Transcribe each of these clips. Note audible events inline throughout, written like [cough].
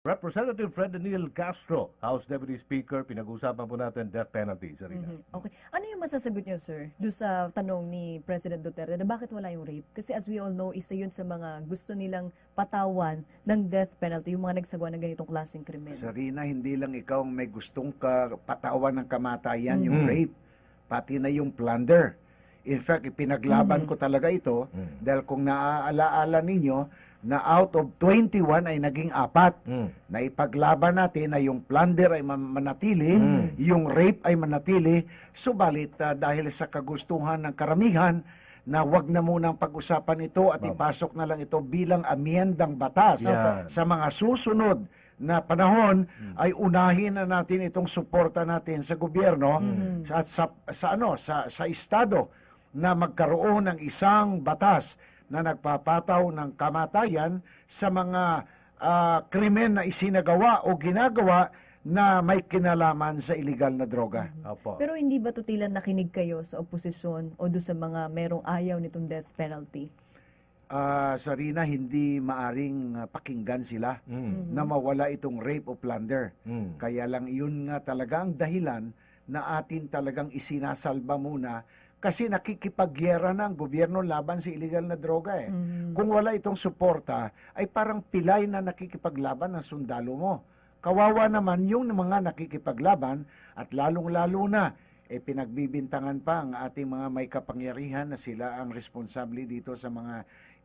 Representative Fred Daniel Castro, House Deputy Speaker, pinag-usapan po natin death penalty, Sarina. Mhm. Okay. Ano yung masasagot niyo, sir, doon sa tanong ni President Duterte na bakit wala yung rape? Kasi as we all know, isa yun sa mga gusto nilang patawan ng death penalty, yung mga nagsagawa ng ganitong klaseng krimen. Sarina, hindi lang ikaw ang may gustong ka patawan ng kamatayan, yung rape, pati na yung plunder. In fact, ipinaglaban ko talaga ito dahil kung naaalaala ninyo, na out of 21 ay naging apat. Mm. Na ipaglaban natin na yung plunder ay man- manatili, yung rape ay manatili, subalit ah, dahil sa kagustuhan ng karamihan, na wag na munang pag-usapan ito at ipasok na lang ito bilang amyendang batas Yeah. sa mga susunod na panahon ay unahin na natin itong suporta natin sa gobyerno at sa, sa ano sa sa estado na magkaroon ng isang batas na nagpapataw ng kamatayan sa mga ah, krimen na isinagawa o ginagawa na may kinalaman sa illegal na droga. Opo. Pero hindi ba tutilan nakinig kayo sa oposisyon o doon sa mga merong ayaw nitong death penalty? Ah, Sarina, hindi maaring ah, pakinggan sila na mawala itong rape o plunder. Mm. Kaya lang yun nga talaga ang dahilan na atin talagang isinasalba muna kasi nakikipagyera na ang gobyerno laban sa illegal na droga eh. Kung wala itong suporta, ay parang pilay na nakikipaglaban ng sundalo mo. Kawawa naman yung mga nakikipaglaban at lalong-lalo na eh pinagbibintangan pa ang ating mga may kapangyarihan na sila ang responsable dito sa mga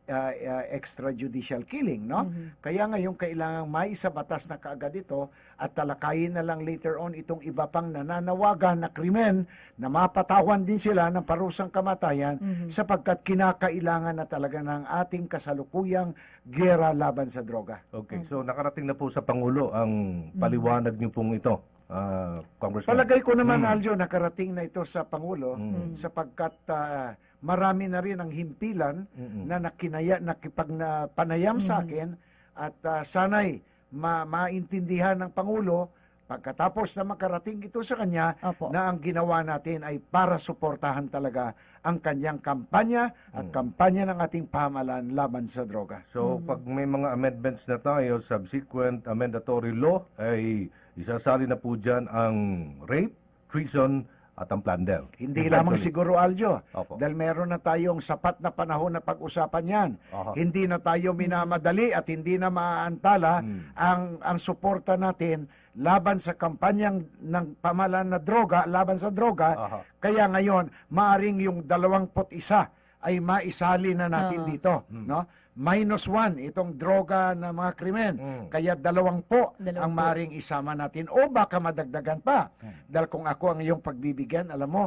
uh, uh, extrajudicial killing, no? Kaya ngayon kailangan may isa batas na kaagad ito at talakayin na lang later on itong iba pang nananawagan na krimen na mapatawan din sila ng parusang kamatayan sapagkat kinakailangan na talaga ng ating kasalukuyang gera laban sa droga. Okay, so nakarating na po sa Pangulo ang paliwanag niyo pong ito, ah, Congressman. Palagay ko naman, Aljo, nakarating na ito sa Pangulo sapagkat ah, marami na rin ang himpilan na nakinaya, nakipag na panayam sa akin at ah, sana'y ma- maintindihan ng Pangulo pagkatapos na makarating ito sa kanya Opo. na ang ginawa natin ay para suportahan talaga ang kanyang kampanya at kampanya ng ating pamahalaan laban sa droga. So, pag may mga amendments na tayo, subsequent amendatory law, ay isasali na po dyan ang rape, treason, at ang plunder. Hindi lamang Eventually. siguro, Aljo. Opo. Dahil meron na tayong sapat na panahon na pag-usapan yan. Aha. Hindi na tayo minamadali at hindi na maaantala Hmm. ang, ang suporta natin laban sa kampanyang ng pamalan na droga, laban sa droga. Aha. Kaya ngayon, maaring yung 21 ay maisali na natin dito. Hmm. No? Minus one, itong droga na mga krimen. Hmm. Kaya dalawang po Dalawang ang po. maaring isama natin o baka madagdagan pa. Dahil kung ako ang iyong pagbibigyan, alam mo,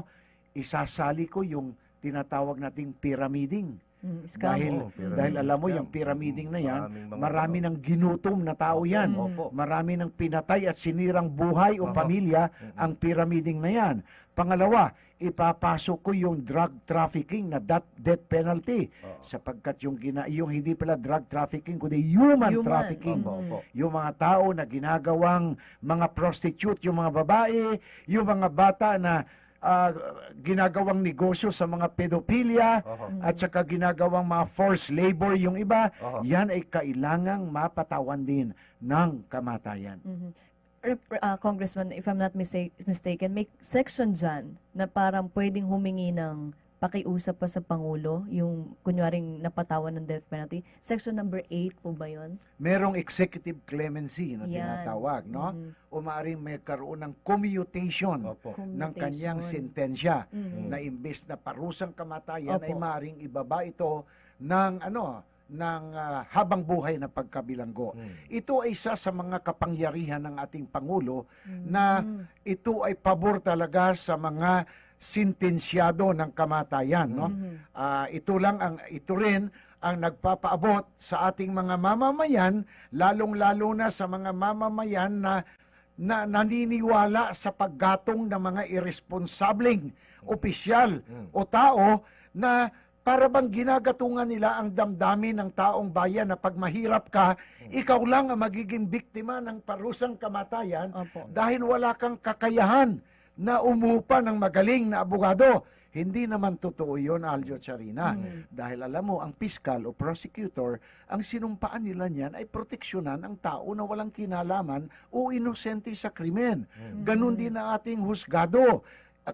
isasali ko yung tinatawag nating pyramiding. Mm, scam. Dahil, Oo, pyramid. dahil alam mo, Scam. yung pyramiding na yan, Maraming marami ng ginutom na tao yan. Opo. Marami ng pinatay at sinirang buhay o pamilya ang pyramiding na yan. Pangalawa, ipapasok ko yung drug trafficking na that death penalty sapagkat yung gina yung hindi pala drug trafficking kundi human, Human. trafficking Opo, opo. yung mga tao na ginagawang mga prostitute, yung mga babae, yung mga bata na ah, ginagawang negosyo sa mga pedophilia at saka ginagawang mga forced labor yung iba, yan ay kailangang mapatawan din ng kamatayan. Mhm. Ah, Congressman, if I'm not mistake- mistaken, may section dyan na parang pwedeng humingi ng pakiusap pa sa Pangulo, yung kunwaring napatawan ng death penalty. Section number 8 po ba yun? Merong executive clemency na Yan. tinatawag, no? O maaaring may karoon ng commutation Opo. ng kanyang sentensya na imbes na parusang kamatayan Opo. ay maaaring ibaba ito ng ano ng ah, habang buhay na pagkabilanggo. Ito ay isa sa mga kapangyarihan ng ating pangulo na ito ay pabor talaga sa mga sintensyado ng kamatayan, no? Ah, ito lang ang ito rin ang nagpapaabot sa ating mga mamamayan, lalong-lalo na sa mga mamamayan na na naniniwala sa paggatong ng mga irresponsableng opisyal o tao na para bang ginagatungan nila ang damdamin ng taong bayan na pag mahirap ka, ikaw lang ang magiging biktima ng parusang kamatayan Opo. dahil wala kang kakayahan na umupa ng magaling na abogado. Hindi naman totoo yun, Aljo Charina. Dahil alam mo, ang piskal o prosecutor, ang sinumpaan nila niyan ay proteksyonan ang tao na walang kinalaman o inosente sa krimen. Ganon din ang ating husgado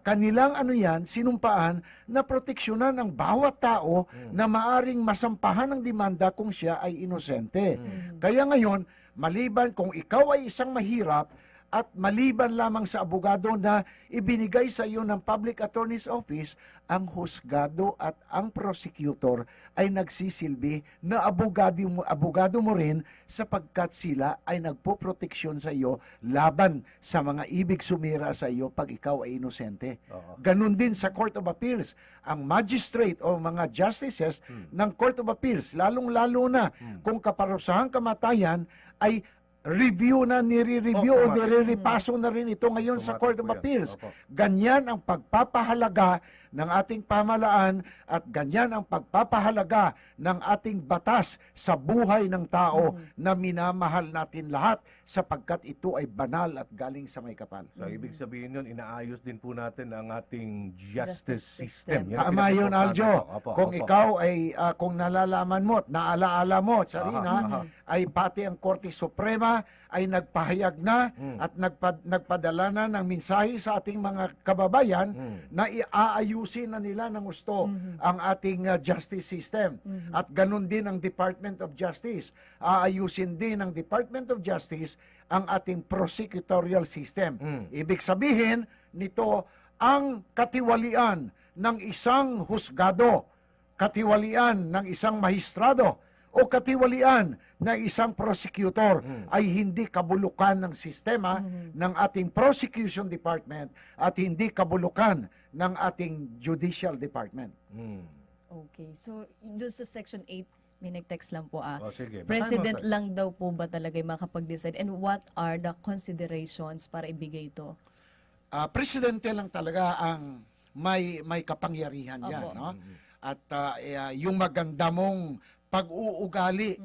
kanilang ano yan, sinumpaan na proteksyonan ang bawat tao na maaring masampahan ng demanda kung siya ay inosente. Kaya ngayon, maliban kung ikaw ay isang mahirap at maliban lamang sa abogado na ibinigay sa iyo ng Public Attorney's Office, ang husgado at ang prosecutor ay nagsisilbi na abogado mo, abogado mo rin sapagkat sila ay nagpoproteksyon sa iyo laban sa mga ibig sumira sa iyo pag ikaw ay inosente. Ganun din sa Court of Appeals. Ang magistrate o mga justices ng Court of Appeals, lalong-lalo na kung kaparusahang kamatayan ay review na nire-review o Oh, automatic. nire-repaso na rin ito ngayon sa Court of. Appeals. Opo. Ganyan ang pagpapahalaga ng ating pamalaan at ganyan ang pagpapahalaga ng ating batas sa buhay ng tao na minamahal natin lahat sapagkat ito ay banal at galing sa may kapal. So, ibig sabihin yun, inaayos din po natin ang ating Justice justice, system. system. Tama yun, Aljo. Opo, kung opo. ikaw ay, ah, kung nalalaman mo at naalaala mo, Sarina, Aha, aha. ay pati ang Korte Suprema ay nagpahayag na Hmm. at nagpa- nagpadala na ng mensahe sa ating mga kababayan Hmm. na iaayusin na nila ng gusto ang ating ah, justice system. At ganun din ang Department of Justice. Aayusin din ng Department of Justice ang ating prosecutorial system. Ibig sabihin nito ang katiwalian ng isang husgado, katiwalian ng isang mahistrado, o katiwalian ng isang prosecutor ay hindi kabulukan ng sistema ng ating prosecution department at hindi kabulukan ng ating judicial department. Hmm. Okay. So, doon sa Section 8, may nag-text lang po ah. O, sige. President sir. lang daw po ba talaga yung makapag-decide? And what are the considerations para ibigay ito? Ah, presidente lang talaga ang may may kapangyarihan Opo. yan, no? At ah, eh, yung maganda mong pag-uugali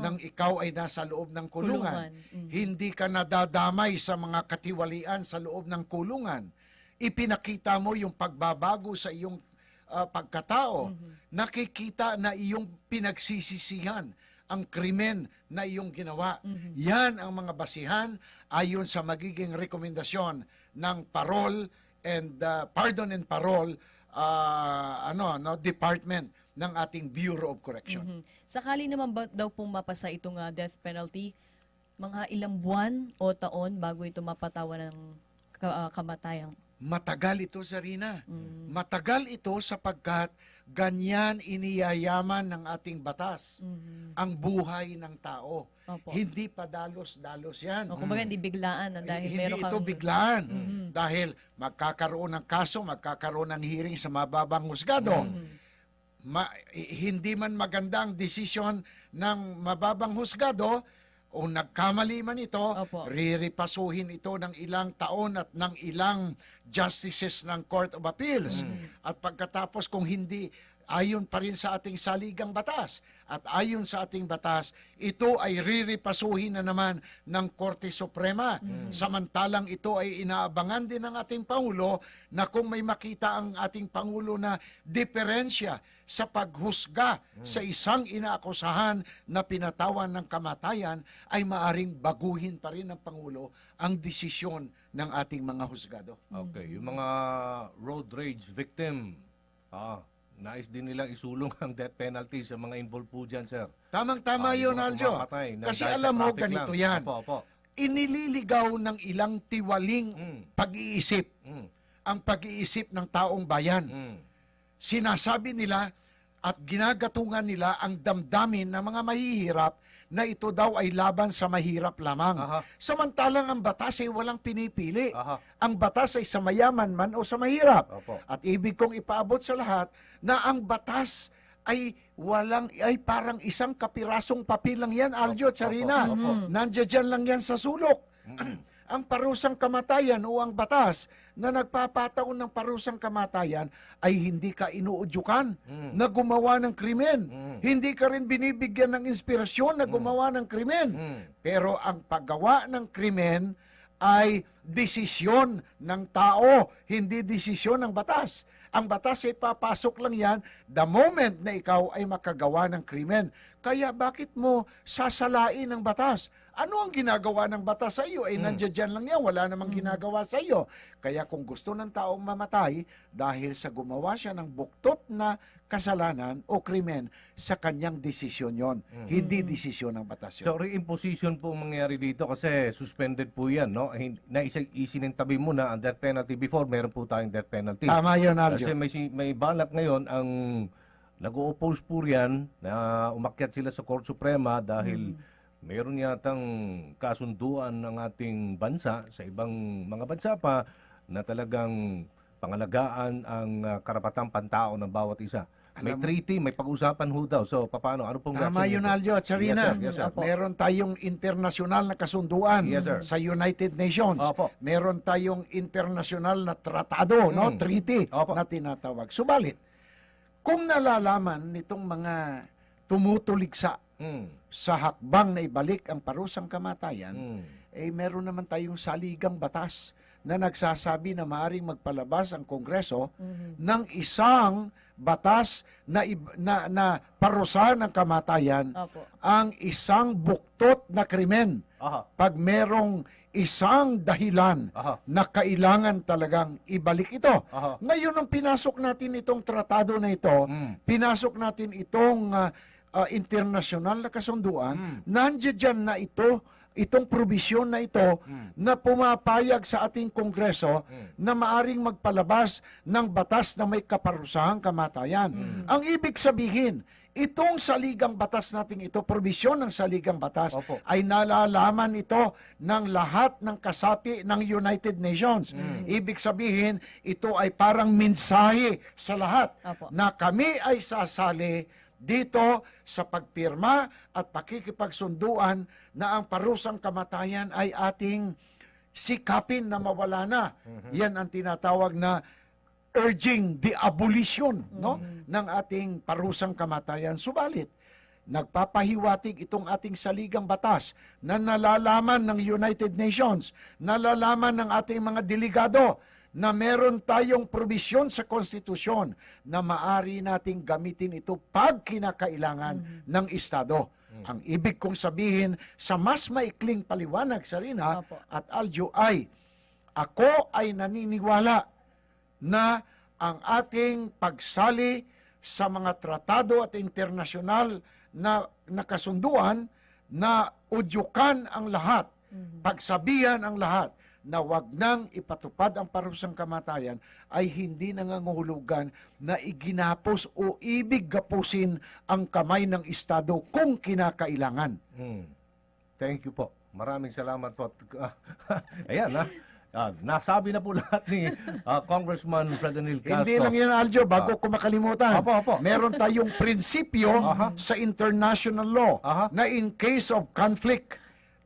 ng ikaw ay nasa loob ng kulungan. Kulungan. Mhm. Hindi ka nadadamay sa mga katiwalian sa loob ng kulungan. Ipinakita mo yung pagbabago sa iyong ah, pagkatao. Nakikita na iyong pinagsisisihan ang krimen na iyong ginawa. Yan ang mga basihan ayon sa magiging rekomendasyon ng parol and ah, pardon and parole ah, ano no department ng ating Bureau of Correction. Mhm. Sakali naman ba daw pong mapasa itong ah, death penalty, mga ilang buwan o taon bago ito mapatawan ng ka- ah, kamatayan? Matagal ito, Sarina. Matagal ito sapagkat ganyan iniyayaman ng ating batas ang buhay ng tao. Opo. Hindi pa dalos-dalos yan. O kumbaga hindi biglaan na dahil Hindi meron ito kang... biglaan. Dahil magkakaroon ng kaso, magkakaroon ng hearing sa mababang husgado. Ma- hindi man maganda ang desisyon ng mababang husgado, o nagkamali man ito, Opo. riripasuhin ito ng ilang taon at ng ilang justices ng Court of Appeals. At pagkatapos kung hindi ayon pa rin sa ating saligang batas at ayon sa ating batas, ito ay riripasuhin na naman ng Korte Suprema. Samantalang ito ay inaabangan din ng ating Pangulo na kung may makita ang ating Pangulo na diferensya sa paghusga sa isang inaakusahan na pinatawan ng kamatayan ay maaring baguhin pa rin ng Pangulo ang desisyon ng ating mga husgado. Okay, yung mga road rage victim, ah, nais din nilang isulong ang death penalty sa mga involved po dyan, sir. Tamang-tama Ah, yun, Aljo. Kasi alam mo, ganito lang. yan. Opo, opo. Inililigaw ng ilang tiwaling Mm. pag-iisip Mm, ang pag-iisip ng taong bayan. mm. Sinasabi nila at ginagatungan nila ang damdamin ng mga mahihirap na ito daw ay laban sa mahirap lamang. Aha. Samantalang ang batas ay walang pinipili. Aha. Ang batas ay sa mayaman man o sa mahirap. Opo. At ibig kong ipaabot sa lahat na ang batas ay walang ay parang isang kapirasong papel lang yan, Aljo at Sarina. Opo, opo. Nandiyan lang yan sa sulok. Ang parusang kamatayan o ang batas na nagpapataon ng parusang kamatayan ay hindi ka inuudyukan na gumawa ng krimen. Hindi ka rin binibigyan ng inspirasyon na gumawa ng krimen. Pero ang paggawa ng krimen ay desisyon ng tao, hindi desisyon ng batas. Ang batas ay papasok lang yan the moment na ikaw ay makagawa ng krimen. Kaya bakit mo sasalain ang batas? Ano ang ginagawa ng batas sa iyo? Eh, nandiyan dyan lang yan. Wala namang ginagawa sa iyo. Kaya kung gusto ng taong mamatay dahil sa gumawa siya ng buktot na kasalanan o krimen, sa kanyang desisyon yon. Hindi desisyon ng batas yun. So reimposition po ang mangyayari dito kasi suspended po yan, no? Hin- Na isa, isinintabi mo na ang death penalty before, meron po tayong death penalty. Tama yun, Aljo. Kasi may, may balak ngayon ang nag-o-oppose po yan na umakyat sila sa Court Suprema dahil mayroon yatang kasunduan ng ating bansa sa ibang mga bansa pa na talagang pangalagaan ang ah, karapatang pantao ng bawat isa. May Alam treaty, may pag-usapan ho daw. So, paano? Ano pong Tama yun? Aljo at Sarina. Yes, sir. Yes, sir. Meron tayong internasyonal na kasunduan Yes, sir. sa United Nations. Opo. Meron tayong internasyonal na tratado, no, Mm. treaty Opo. na tinatawag. Subalit, kung nalalaman nitong mga tumutuligsa Mm. sa hakbang na ibalik ang parusang kamatayan, Mm. eh meron naman tayong saligang batas na nagsasabi na maaring magpalabas ang Kongreso ng isang batas na, na, na parusahan ng kamatayan Opo. ang isang buktot na krimen Aha. pag merong isang dahilan Aha. na kailangan talagang ibalik ito. Aha. Ngayon, nung pinasok natin itong tratado na ito, Mm. pinasok natin itong ah, ah, internasyonal na kasunduan, Mm. nandiyan dyan na ito, itong probisyon na ito Mm. na pumapayag sa ating Kongreso na maaring magpalabas ng batas na may kaparusahang kamatayan. Mm. Ang ibig sabihin, itong saligang batas nating ito, probisyon ng saligang batas, Opo. ay nalalaman ito ng lahat ng kasapi ng United Nations. Mm. Ibig sabihin, ito ay parang mensahe sa lahat Opo. na kami ay sasali dito sa pagpirma at pakikipagsunduan na ang parusang kamatayan ay ating sikapin na mawala na. Yan ang tinatawag na urging the abolition no ng ating parusang kamatayan. Subalit, nagpapahiwatig itong ating saligang batas na nalalaman ng United Nations, nalalaman ng ating mga delegado na meron tayong probisyon sa konstitusyon na maari nating gamitin ito pag kinakailangan ng Estado. Ang ibig kong sabihin sa mas maikling paliwanag, Sarina Opo. at Aljo, ay ako ay naniniwala na ang ating pagsali sa mga tratado at internasyonal na nakasunduan na udyukan ang lahat, pagsabihan ang lahat na wag nang ipatupad ang parusang kamatayan ay hindi nangangahulugan na iginapos o ibig gapusin ang kamay ng Estado kung kinakailangan. Mm. Thank you po. Maraming salamat po. [laughs] Ayan ha. Ah, nasabi na po [laughs] lahat ni ah, Congressman Fredonil Castro. Hindi lang yan, Aljo, bago ko makalimutan. Opo, opo. Meron tayong prinsipyo Aha. sa international law Aha. na in case of conflict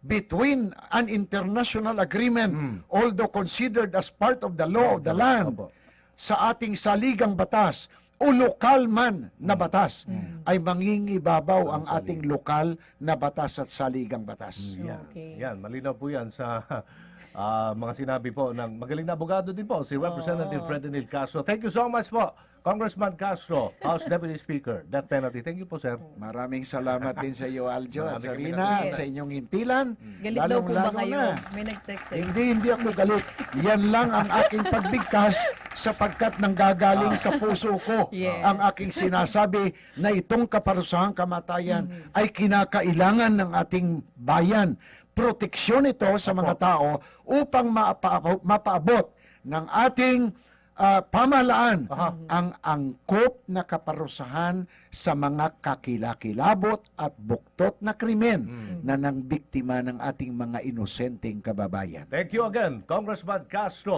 between an international agreement, although considered as part of the law of the land, Hmm. Opo. sa ating saligang batas o lokal man na batas, ay mangingibabaw ang ating lokal na batas at saligang batas. Yan. Okay. Yan, malinaw po yan sa [laughs] ah, mga sinabi po ng magaling na abogado din po, si Representative Fredonil Castro. Thank you so much po, Congressman Castro, House Deputy Speaker. Death penalty. Thank you po, sir. Maraming salamat din sa iyo, Aljo, at kami Sarina, at Yes. sa inyong himpilan. Galit daw po ba kayo? na. May nag-text eh. Hindi, hindi ako galit. Yan lang ang aking pagbigkas sapagkat nanggagaling sa puso ko Yes. ang aking sinasabi na itong kaparusahang kamatayan ay kinakailangan ng ating bayan. Proteksyon ito sa mga tao upang maapa- mapaabot ng ating ah, pamahalaan ang angkop na kaparusahan sa mga kakilakilabot at buktot na krimen na nang biktima ng ating mga inosenteng kababayan. Thank you again, Congressman Castro.